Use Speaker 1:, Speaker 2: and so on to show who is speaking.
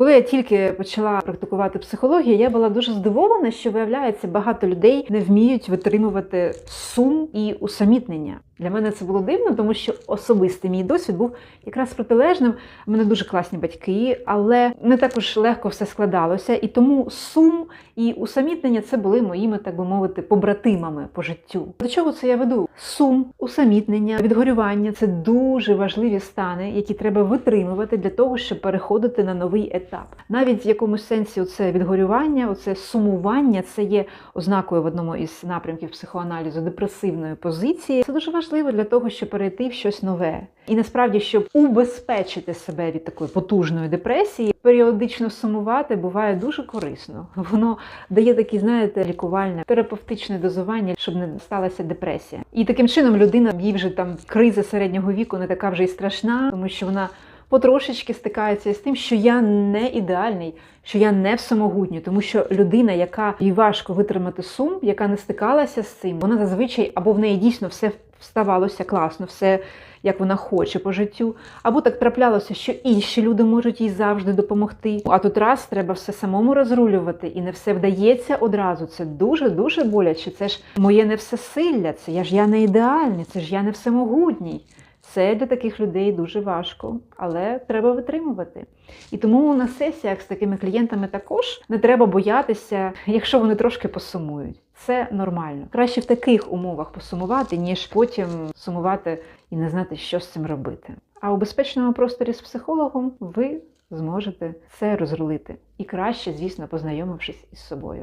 Speaker 1: Коли я тільки почала практикувати психологію, я була дуже здивована, що виявляється, багато людей не вміють витримувати сум і усамітнення. Для мене це було дивно, тому що особистий мій досвід був якраз протилежним. У мене дуже класні батьки, але не також легко все складалося. І тому сум і усамітнення це були моїми, так би мовити, побратимами по життю. До чого це я веду? Сум, усамітнення, відгорювання це дуже важливі стани, які треба витримувати для того, щоб переходити на новий етап. Навіть в якомусь сенсі оце відгорювання, оце сумування, це є ознакою в одному із напрямків психоаналізу депресивної позиції. Це дуже важливо для того, щоб перейти в щось нове. І насправді, щоб убезпечити себе від такої потужної депресії, періодично сумувати буває дуже корисно. Воно дає такі, знаєте, лікувальне терапевтичне дозування, щоб не сталася депресія. І таким чином людина їй вже там криза середнього віку не така вже й страшна, тому що вона. Потрошечки стикається з тим, що я не ідеальний, що я не всемогутній, тому що людина, яка їй важко витримати сум, яка не стикалася з цим, вона зазвичай або в неї дійсно все вставалося класно, все як вона хоче по життю, або так траплялося, що інші люди можуть їй завжди допомогти. А тут раз треба все самому розрулювати, і не все вдається одразу. Це дуже дуже боляче. Це ж моє не всесилля, це я ж я не ідеальний, це ж я не всемогутній. Це для таких людей дуже важко, але треба витримувати. І тому на сесіях з такими клієнтами також не треба боятися, якщо вони трошки посумують. Це нормально. Краще в таких умовах посумувати, ніж потім сумувати і не знати, що з цим робити. А у безпечному просторі з психологом ви зможете це розрулити. І краще, звісно, познайомившись із собою.